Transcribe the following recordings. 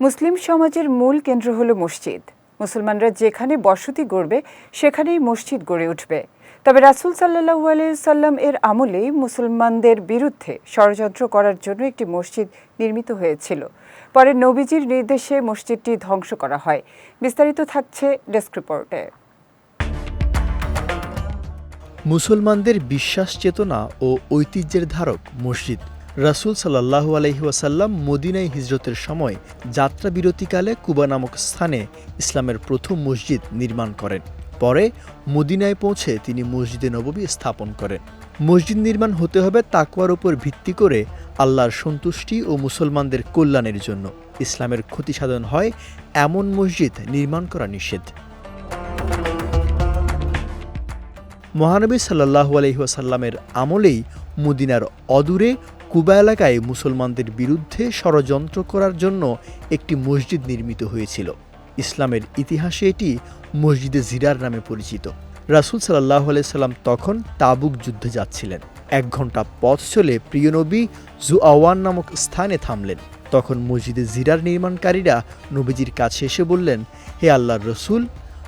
মুসলিম সমাজের মূল কেন্দ্র হলো মসজিদ। মুসলমানরা যেখানে বসতি গড়বে, সেখানেই মসজিদ গড়ে উঠবে। তবে রাসুল সাল্লাহু সাল্লাম এর আমলেই মুসলমানদের বিরুদ্ধে ষড়যন্ত্র করার জন্য একটি মসজিদ নির্মিত হয়েছিল। পরে নবীজির নির্দেশে মসজিদটি ধ্বংস করা হয়। বিস্তারিত থাকছে ডেস্ক রিপোর্টে। মুসলমানদের বিশ্বাস চেতনা ও ঐতিহ্যের ধারক মসজিদ। রাসুল সাল্লাহু আলহিহাসাল্লাম মদিনায় হিজরতের সময় যাত্রা বিরতিকালে কুবা নামক স্থানে ইসলামের প্রথম মসজিদ নির্মাণ করেন। পরে মদিনায় পৌঁছে তিনি মসজিদে নববী স্থাপন করেন। মসজিদ নির্মাণ হতে হবে তাকওয়ার উপর ভিত্তি করে আল্লাহর সন্তুষ্টি ও মুসলমানদের কল্যাণের জন্য। ইসলামের ক্ষতি সাধন হয় এমন মসজিদ নির্মাণ করা নিষেধ। মহানবী সাল্লাহু আলহিহাসাল্লামের আমলেই মদিনার অদূরে কুবা এলাকায় মুসলমানদের বিরুদ্ধে ষড়যন্ত্র করার জন্য একটি মসজিদ নির্মিত হয়েছিল। ইসলামের ইতিহাসে এটি মসজিদে জিরার নামে পরিচিত। রাসুল সাল্লাহ সাল্লাম তখন তাবুক যুদ্ধে যাচ্ছিলেন। এক ঘণ্টা পথ চলে প্রিয় নবী জুআওয়ান নামক স্থানে থামলেন। তখন মসজিদে জিরার নির্মাণকারীরা নবীজির কাছে এসে বললেন, হে আল্লাহর রসুল,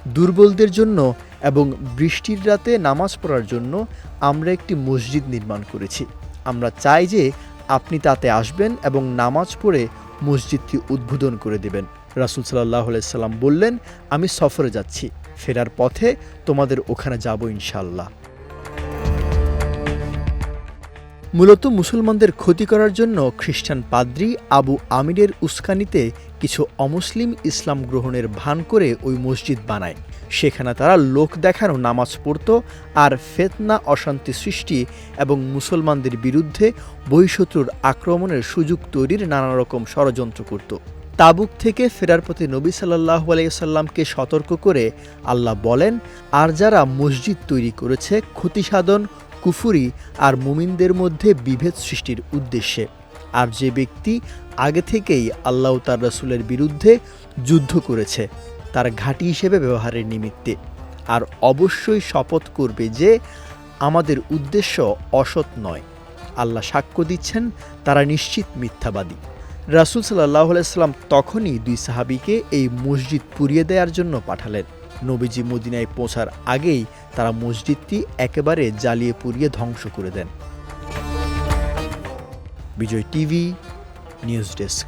দুর্বলদের জন্য এবং বৃষ্টির রাতে নামাজ পড়ার জন্য আমরা একটি মসজিদ নির্মাণ করেছি। আমরা চাই যে আপনি তাতে আসবেন এবং নামাজ পড়ে মসজিদটি উদ্বোধন করে দেবেন। রাসুল সাল্লাহ সাল্লাম বললেন, আমি সফরে যাচ্ছি, ফেরার পথে তোমাদের ওখানে যাব ইনশাল্লাহ মূলত মুসলমানদের ক্ষতি করার জন্য খ্রিস্টান পাদ্রি আবু আমিরের উস্কানিতে কিছু অমুসলিম ইসলাম গ্রহণের ভান করে ওই মসজিদ বানায়। সেখানে তারা লোক দেখানো, নামাজ পড়ত আর ফেতনা, অশান্তি সৃষ্টি এবং মুসলমানদের বিরুদ্ধে বহিঃশত্রুর আক্রমণের সুযোগ তৈরির নানা রকম ষড়যন্ত্র করত। তাবুক থেকে ফেরার পথে নবী সাল্লাহ আলাইসাল্লামকে সতর্ক করে আল্লাহ বলেন, আর যারা মসজিদ তৈরি করেছে ক্ষতি সাধন কুফুরি আর মুমিনদের মধ্যে বিভেদ সৃষ্টির উদ্দেশ্যে। আর যে ব্যক্তি আগে থেকেই আল্লাহ তার রসুলের বিরুদ্ধে যুদ্ধ করেছে, তার ঘাঁটি হিসেবে ব্যবহারের নিমিত্তে। আর অবশ্যই শপথ করবে যে, আমাদের উদ্দেশ্য অসৎ নয়। আল্লাহ সাক্ষ্য দিচ্ছেন, তারা নিশ্চিত মিথ্যাবাদী। রাসুল সাল্লাহ আলাইসাল্লাম তখনই দুই সাহাবিকে এই মসজিদ পুড়িয়ে দেওয়ার জন্য পাঠালেন। নবীজি মদিনায় পৌঁছার আগেই তারা মসজিদটি একেবারে জ্বালিয়ে পুড়িয়ে ধ্বংস করে দেন। Bijoy TV, news desk.